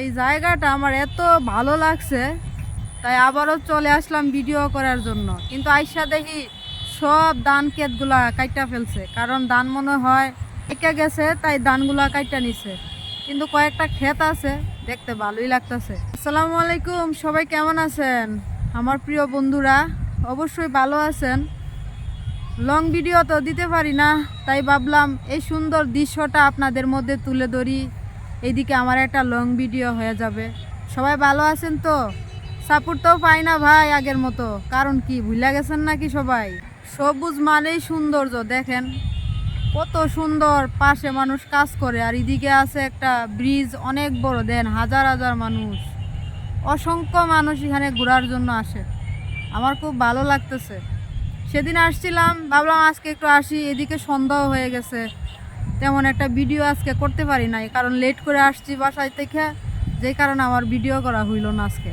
এই জায়গাটা আমার এত ভালো লাগছে, তাই আবারও চলে আসলাম ভিডিও করার জন্য। কিন্তু আইসা দেখি সব ধান ক্ষেতগুলা কাইটা ফেলছে, কারণ ধান মনে হয় একে গেছে, তাই ধানগুলা কাইটা নিছে। কিন্তু কয়েকটা ক্ষেত আছে, দেখতে ভালোই লাগতেছে। আসসালামু আলাইকুম, সবাই কেমন আছেন? আমার প্রিয় বন্ধুরা, অবশ্যই ভালো আছেন। লং ভিডিও তো দিতে পারি না, তাই ভাবলাম এই সুন্দর দৃশ্যটা আপনাদের মধ্যে তুলে ধরি। এইদিকে আমার একটা লং ভিডিও হয়ে যাবে। সবাই ভালো আছেন তো? সাপোর্ট তো পাই না ভাই আগের মতো। কারণ কি ভুলে গেছেন নাকি সবাই? সবুজ মানেই সৌন্দর্য, দেখেন। কত সুন্দর পাশে মানুষ কাজ করে, আর এদিকে আছে একটা ব্রিজ অনেক বড়, দেন হাজার হাজার মানুষ। অসংখ্য মানুষ এখানে ঘোরার জন্য আসে। আমার খুব ভালো লাগতেছে। সেদিন আসছিলাম, ভাবলাম আজকে একটু আসি, এদিকে সন্দেহ হয়ে গেছে। তেমন একটা ভিডিও আজকে করতে পারি নাই, কারণ লেট করে আসছি বাসায় থেকে, যে কারণে আমার ভিডিও করা হইল না আজকে।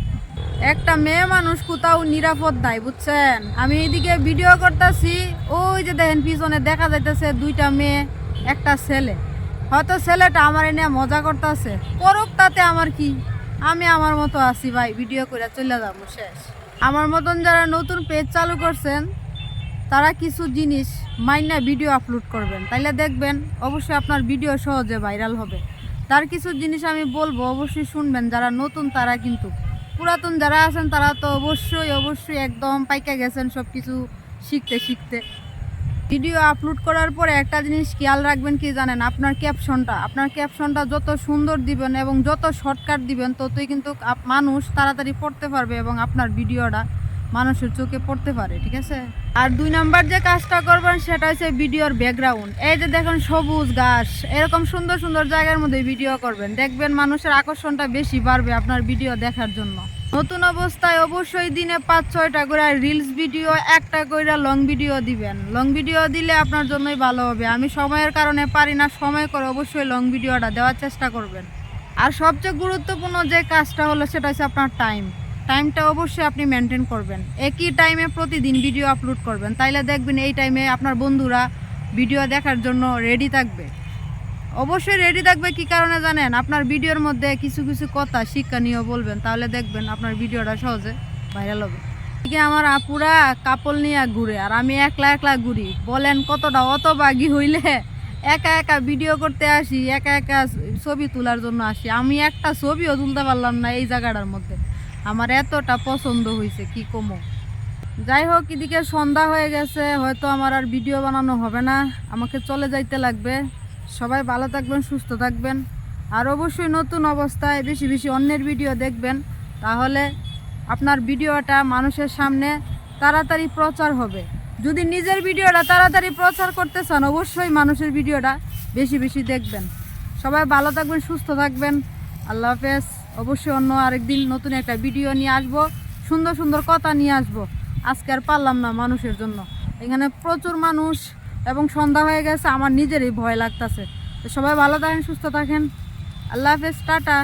একটা মেয়ে মানুষ কোথাও নিরাপদ নাই, বুঝছেন? আমি এইদিকে ভিডিও করতেছি, ওই যে দেখেন পিছনে দেখা যাইতেছে দুইটা মেয়ে, একটা ছেলে। হয়তো ছেলেটা আমার এনে মজা করতেছে, করুক তাতে আমার কি? আমি আমার মতো আছি ভাই ভিডিও করে চলে যাব, শেষ। আমার মতন যারা নতুন পেজ চালু করছেন তারা কিছু জিনিস মাইনা ভিডিও আপলোড করবেন। তাইলে দেখবেন অবশ্যই আপনার ভিডিও সহজে ভাইরাল হবে। তার কিছু জিনিস আমি বলব, অবশ্যই শুনবেন। যারা নতুন, তারা কিন্তু পুরাতন যারা আছেন, তারা তো অবশ্যই অবশ্যই একদম পাইকা গেছেন সব কিছু শিখতে শিখতে। ভিডিও আপলোড করার পরে একটা জিনিস খেয়াল রাখবেন কি জানেন? আপনার ক্যাপশনটা আপনার ক্যাপশনটা যত সুন্দর দিবেন এবং যত শর্টকাট দিবেন, ততই কিন্তু মানুষ তাড়াতাড়ি পড়তে পারবে এবং আপনার ভিডিওটা মানুষের চোখে পড়তে পারে, ঠিক আছে? আর দুই নাম্বার যে কাজটা করবেন সেটা হচ্ছে ভিডিওর ব্যাকগ্রাউন্ড এই যে দেখেন সবুজ ঘাস, এরকম সুন্দর সুন্দর জায়গার মধ্যে ভিডিও করবেন। দেখবেন মানুষের আকর্ষণটা বেশি বাড়বে আপনার ভিডিও দেখার জন্য। নতুন অবস্থায় অবশ্যই দিনে পাঁচ, ছয়টা করে রিলস ভিডিও একটা করে লং ভিডিও দিবেন। লং ভিডিও দিলে আপনার জন্যই ভালো হবে। আমি সময়ের কারণে পারি না, সময় করে অবশ্যই লং ভিডিওটা দেওয়ার চেষ্টা করবেন। আর সবচেয়ে গুরুত্বপূর্ণ যে কাজটা হলো সেটা হচ্ছে আপনার টাইম টাইমটা অবশ্যই আপনি মেনটেন করবেন। একই টাইমে প্রতিদিন ভিডিও আপলোড করবেন। তাইলে দেখবেন এই টাইমে আপনার বন্ধুরা ভিডিও দেখার জন্য রেডি থাকবে। অবশ্যই রেডি থাকবে কি কারণে জানেন? আপনার ভিডিওর মধ্যে কিছু কিছু কথা শিক্ষণীয় বলবেন। তাহলে দেখবেন আপনার ভিডিওটা সহজে ভাইরাল হবে। এদিকে আমার আপুরা কাপল নিয়ে ঘুরে, আর আমি একলা একলা ঘুরি। বলেন কতটা অত বাগি হইলে একা একা ভিডিও করতে আসি, একা একা ছবি তোলার জন্য আসি। আমি একটা ছবিও তুলতে পারলাম না এই জায়গাটার মধ্যে। আমার এতটা পছন্দ হয়েছে কি কমো? যাই হোক, এদিকে সন্ধ্যা হয়ে গেছে, হয়তো আমার আর ভিডিও বানানো হবে না। আমাকে চলে যাইতে লাগবে। সবাই ভালো থাকবেন, সুস্থ থাকবেন। আর অবশ্যই নতুন অবস্থায় বেশি বেশি অন্যের ভিডিও দেখবেন। তাহলে আপনার ভিডিওটা মানুষের সামনে তাড়াতাড়ি প্রচার হবে। যদি নিজের ভিডিওটা তাড়াতাড়ি প্রচার করতে চান, অবশ্যই মানুষের ভিডিওটা বেশি বেশি দেখবেন। সবাই ভালো থাকবেন, সুস্থ থাকবেন। আল্লাহ হাফেজ। অবশ্যই অন্য আরেকদিন নতুন একটা ভিডিও নিয়ে আসব। সুন্দর সুন্দর কথা নিয়ে আসব। আজকে আর পারলাম না মানুষের জন্য। এখানে প্রচুর মানুষ এবং সন্ধ্যা হয়ে গেছে, আমার নিজেরই ভয় লাগতেছে। তো সবাই ভালো থাকেন, সুস্থ থাকেন। আল্লাহ হাফেজ, টাটা।